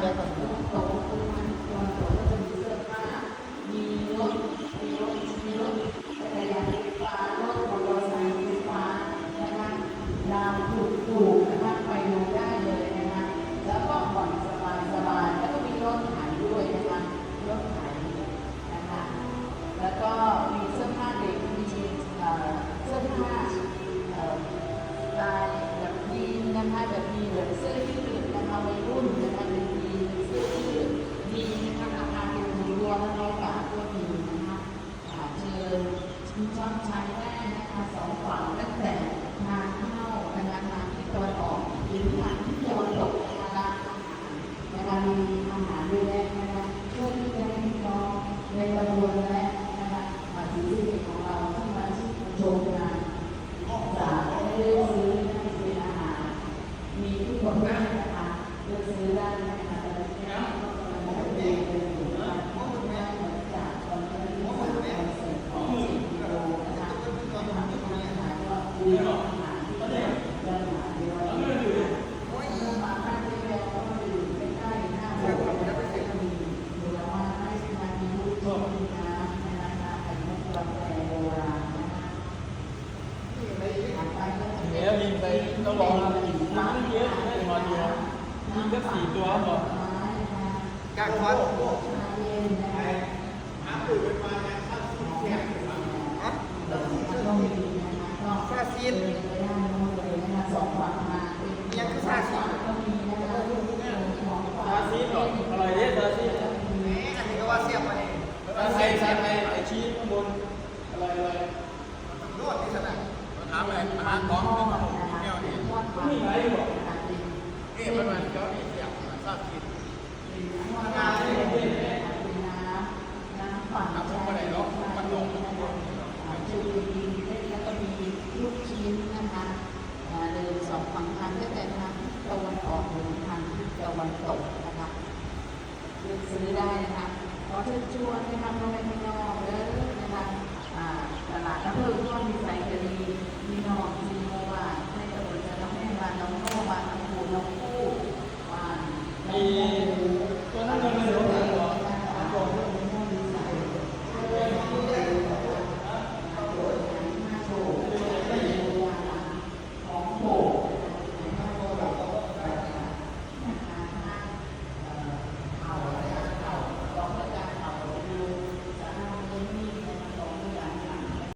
เดียวกับของมันตัวก็จะมีเสื้อผ้ามีรถมีรถ Trinidad ก็สี่ตัวหรอการคอสซาซีนยังคือซาซีนซาซีนหรออะไรเนี่ยซาซีนอันนี้ก็ว่าเสียบไปซาซีนซาซีนไอชีสข้างบนอะไรอะไรนวดที่สนามถามอะไรมาหาของเป็นของผมแก้วนี่ยม่ไหวหรอ นี่ประมาณเจ้านี่เสียบมาาบกินน้ำพุ่งมาไหนเนาะมันลงทุกคนจุดีแล้วก็มีลูกชิ้นนะคะเดินสองฝั่งทางด้วยกันนตะวันออกถึงทางตะวันตกนะคะเซื้อได้นะคะขอเชิญชวนนะคะเราไปข้างนอกเลยนะคะตลาดน้ำพึ่งก็มี